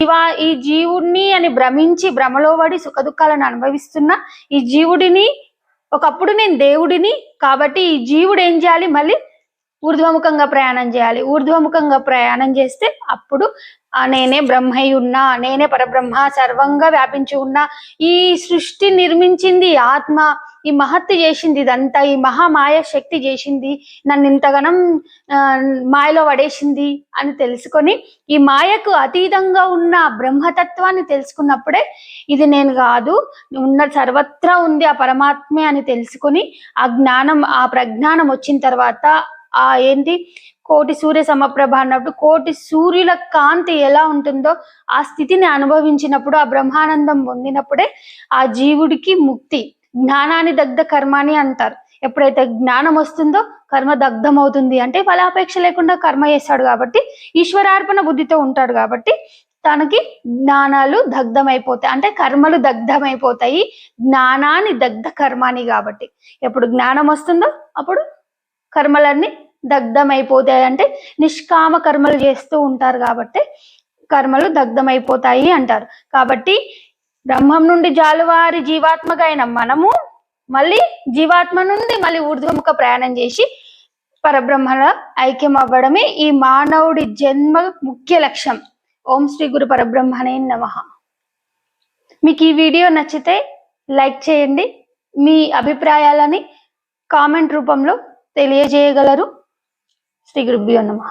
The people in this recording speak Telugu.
జీవా ఈ జీవుడిని అని భ్రమించి భ్రమలో పడి సుఖదుఖాలను అనుభవిస్తున్న ఈ జీవుడిని ఒకప్పుడు నేను దేవుడిని కాబట్టి ఈ జీవుడు ఏం చేయాలి? మళ్ళీ ఊర్ధ్వముఖంగా ప్రయాణం చేయాలి. ఊర్ధ్వముఖంగా ప్రయాణం చేస్తే అప్పుడు ఆ నేనే బ్రహ్మై ఉన్నా నేనే పరబ్రహ్మ సర్వంగా వ్యాపించి ఉన్నా ఈ సృష్టి నిర్మించింది ఆత్మ ఈ మహత్తు చేసింది ఇదంతా ఈ మహామాయ శక్తి చేసింది నన్ను ఇంతగానం మాయలో పడేసింది అని తెలుసుకొని ఈ మాయకు అతీతంగా ఉన్న బ్రహ్మతత్వాన్ని తెలుసుకున్నప్పుడే ఇది నేను కాదు ఉన్న సర్వత్రా ఉంది ఆ పరమాత్మే అని తెలుసుకొని ఆ జ్ఞానం ఆ ప్రజ్ఞానం వచ్చిన తర్వాత ఆ ఏంటి కోటి సూర్య సమప్రభ అన్నప్పుడు కోటి సూర్యుల కాంతి ఎలా ఉంటుందో ఆ స్థితిని అనుభవించినప్పుడు ఆ బ్రహ్మానందం పొందినప్పుడే ఆ జీవుడికి ముక్తి. జ్ఞానాన్ని దగ్ధ కర్మాని అంటారు. ఎప్పుడైతే జ్ఞానం వస్తుందో కర్మ దగ్ధం అవుతుంది అంటే ఫలాపేక్ష లేకుండా కర్మ చేస్తాడు కాబట్టి ఈశ్వరార్పణ బుద్ధితో ఉంటాడు కాబట్టి తనకి జ్ఞానాలు దగ్ధమైపోతాయి. అంటే కర్మలు దగ్ధమైపోతాయి. జ్ఞానాన్ని దగ్ధ కర్మాని కాబట్టి. ఎప్పుడు జ్ఞానం వస్తుందో అప్పుడు కర్మలన్నీ దగ్ధమైపోతాయి. అంటే నిష్కామ కర్మలు చేస్తూ ఉంటారు కాబట్టి కర్మలు దగ్ధమైపోతాయి అంటారు. కాబట్టి బ్రహ్మం నుండి జాలువారి జీవాత్మగా అయిన మనము మళ్ళీ జీవాత్మ నుండి మళ్ళీ ఊర్ధ్వముఖ ప్రయాణం చేసి పరబ్రహ్మల ఐక్యం అవ్వడమే ఈ మానవుడి జన్మ ముఖ్య లక్ష్యం. ఓం శ్రీ గురు పరబ్రహ్మనే నమ. మీకు ఈ వీడియో నచ్చితే లైక్ చేయండి మీ అభిప్రాయాలని కామెంట్ రూపంలో తెలియజేయగలరు. శ్రీ గురుభ్యో నమః.